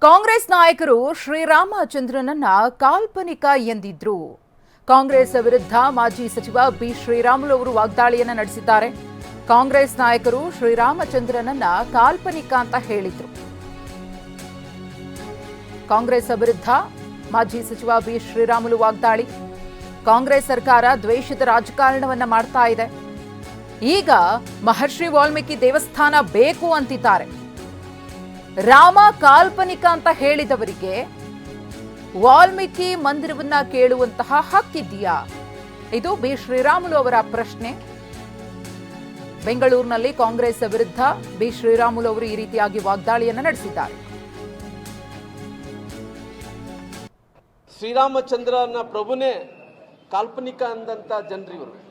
ಕಾಂಗ್ರೆಸ್ ನಾಯಕರು ಶ್ರೀರಾಮಚಂದ್ರನನ್ನ ಕಾಲ್ಪನಿಕ ಎಂದಿದ್ರು. ಕಾಂಗ್ರೆಸ್ ವಿರುದ್ಧ ಮಾಜಿ ಸಚಿವ ಬಿ ಶ್ರೀರಾಮುಲು ಅವರು ವಾಗ್ದಾಳಿಯನ್ನ ನಡೆಸಿದ್ದಾರೆ. ಕಾಂಗ್ರೆಸ್ ನಾಯಕರು ಶ್ರೀರಾಮಚಂದ್ರನನ್ನ ಕಾಲ್ಪನಿಕ ಅಂತ ಹೇಳಿದ್ರು. ಕಾಂಗ್ರೆಸ್ ವಿರುದ್ಧ ಮಾಜಿ ಸಚಿವ ಬಿ ಶ್ರೀರಾಮುಲು ವಾಗ್ದಾಳಿ. ಕಾಂಗ್ರೆಸ್ ಸರ್ಕಾರ ದ್ವೇಷದ ರಾಜಕಾರಣವನ್ನ ಮಾಡ್ತಾ ಇದೆ. ಈಗ ಮಹರ್ಷಿ ವಾಲ್ಮೀಕಿ ದೇವಸ್ಥಾನ ಬೇಕು ಅಂತಿದ್ದಾರೆ. ರಾಮ ಕಾಲ್ಪನಿಕ ಅಂತ ಹೇಳಿದವರಿಗೆ ವಾಲ್ಮೀಕಿ ಮಂದಿರವನ್ನ ಕೇಳುವಂತಹ ಹಕ್ಕಿದೆಯಾ ಇದು ಬಿ. ಶ್ರೀರಾಮುಲು ಅವರ ಪ್ರಶ್ನೆ. ಬೆಂಗಳೂರಿನಲ್ಲಿ ಕಾಂಗ್ರೆಸ್ ವಿರುದ್ಧ ಬಿ. ಶ್ರೀರಾಮುಲು ಅವರು ಈ ರೀತಿಯಾಗಿ ವಾಗ್ದಾಳಿಯನ್ನು ನಡೆಸಿದ್ದಾರೆ. ಶ್ರೀರಾಮಚಂದ್ರನ ಪ್ರಭುನೇ ಕಾಲ್ಪನಿಕ ಅಂದಂತ ಜನರಿವರು.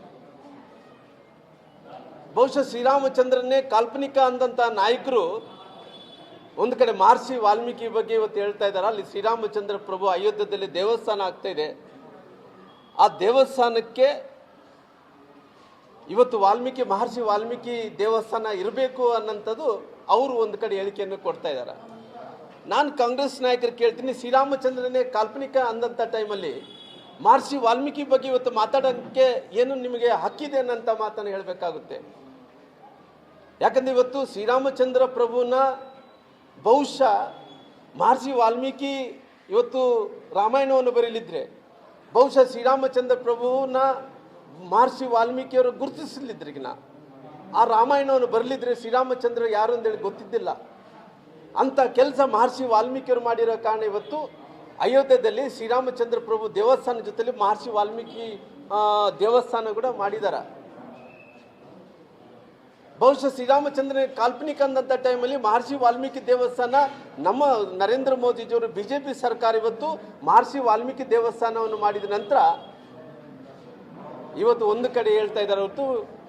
ಬಹುಶಃ ಶ್ರೀರಾಮಚಂದ್ರನೇ ಕಾಲ್ಪನಿಕ ಅಂದಂತ ನಾಯಕರು ಒಂದು ಕಡೆ ಮಹರ್ಷಿ ವಾಲ್ಮೀಕಿ ಬಗ್ಗೆ ಇವತ್ತು ಹೇಳ್ತಾ ಇದ್ದಾರೆ. ಅಲ್ಲಿ ಶ್ರೀರಾಮಚಂದ್ರ ಪ್ರಭು ಅಯೋಧ್ಯದಲ್ಲಿ ದೇವಸ್ಥಾನ ಆಗ್ತಾ ಇದೆ. ಆ ದೇವಸ್ಥಾನಕ್ಕೆ ಇವತ್ತು ವಾಲ್ಮೀಕಿ, ಮಹರ್ಷಿ ವಾಲ್ಮೀಕಿ ದೇವಸ್ಥಾನ ಇರಬೇಕು ಅನ್ನೋಂಥದ್ದು ಅವರು ಒಂದು ಕಡೆ ಹೇಳಿಕೆಯನ್ನು ಕೊಡ್ತಾ ಇದ್ದಾರೆ. ನಾನು ಕಾಂಗ್ರೆಸ್ ನಾಯಕರು ಕೇಳ್ತೀನಿ, ಶ್ರೀರಾಮಚಂದ್ರನೇ ಕಾಲ್ಪನಿಕ ಅಂದಂಥ ಟೈಮಲ್ಲಿ ಮಹರ್ಷಿ ವಾಲ್ಮೀಕಿ ಬಗ್ಗೆ ಇವತ್ತು ಮಾತಾಡೋಕ್ಕೆ ಏನು ನಿಮಗೆ ಹಕ್ಕಿದೆ ಅನ್ನಂಥ ಮಾತನ್ನು ಹೇಳಬೇಕಾಗುತ್ತೆ. ಯಾಕಂದ್ರೆ ಇವತ್ತು ಶ್ರೀರಾಮಚಂದ್ರ ಪ್ರಭುನ ಬಹುಶಃ ಮಹರ್ಷಿ ವಾಲ್ಮೀಕಿ ಇವತ್ತು ರಾಮಾಯಣವನ್ನು ಬರೀಲಿದ್ರೆ, ಬಹುಶಃ ಶ್ರೀರಾಮಚಂದ್ರ ಪ್ರಭುನ ಮಹರ್ಷಿ ವಾಲ್ಮೀಕಿಯವರು ಗುರುತಿಸಲಿದ್ರಿಗಿನ ಆ ರಾಮಾಯಣವನ್ನು ಬರಲಿದ್ರೆ ಶ್ರೀರಾಮಚಂದ್ರ ಯಾರು ಅಂತೇಳಿ ಗೊತ್ತಿದ್ದಿಲ್ಲ. ಅಂತ ಕೆಲಸ ಮಹರ್ಷಿ ವಾಲ್ಮೀಕಿಯವರು ಮಾಡಿರೋ ಕಾರಣ ಇವತ್ತು ಅಯೋಧ್ಯದಲ್ಲಿ ಶ್ರೀರಾಮಚಂದ್ರ ಪ್ರಭು ದೇವಸ್ಥಾನ ಜೊತೆಲಿ ಮಹರ್ಷಿ ವಾಲ್ಮೀಕಿ ದೇವಸ್ಥಾನ ಕೂಡ ಮಾಡಿದಾರ. ಬಹುಶಃ ಶ್ರೀರಾಮಚಂದ್ರನ ಕಾಲ್ಪನಿಕ ಅಂದಂಥ ಟೈಮಲ್ಲಿ ಮಹರ್ಷಿ ವಾಲ್ಮೀಕಿ ದೇವಸ್ಥಾನ, ನಮ್ಮ ನರೇಂದ್ರ ಮೋದಿಜಿಯವರು ಬಿ ಜೆ ಪಿ ಸರ್ಕಾರ ಇವತ್ತು ಮಹರ್ಷಿ ವಾಲ್ಮೀಕಿ ದೇವಸ್ಥಾನವನ್ನು ಮಾಡಿದ ನಂತರ ಇವತ್ತು ಒಂದು ಕಡೆ ಹೇಳ್ತಾ ಇದ್ದಾರೆ ಹೊರತು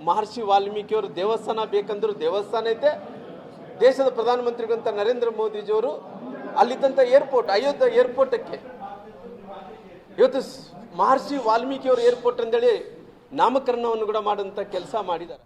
ಮಹರ್ಷಿ ವಾಲ್ಮೀಕಿಯವರು ದೇವಸ್ಥಾನ ಬೇಕಂದ್ರು ದೇವಸ್ಥಾನ ಐತೆ. ದೇಶದ ಪ್ರಧಾನಮಂತ್ರಿಗಳಂತ ನರೇಂದ್ರ ಮೋದಿಜಿಯವರು ಅಲ್ಲಿದ್ದಂಥ ಏರ್ಪೋರ್ಟ್, ಅಯೋಧ್ಯೆ ಏರ್ಪೋರ್ಟಕ್ಕೆ ಇವತ್ತು ಮಹರ್ಷಿ ವಾಲ್ಮೀಕಿಯವರು ಏರ್ಪೋರ್ಟ್ ಅಂತೇಳಿ ನಾಮಕರಣವನ್ನು ಕೂಡ ಮಾಡುವಂಥ ಕೆಲಸ ಮಾಡಿದ್ದಾರೆ.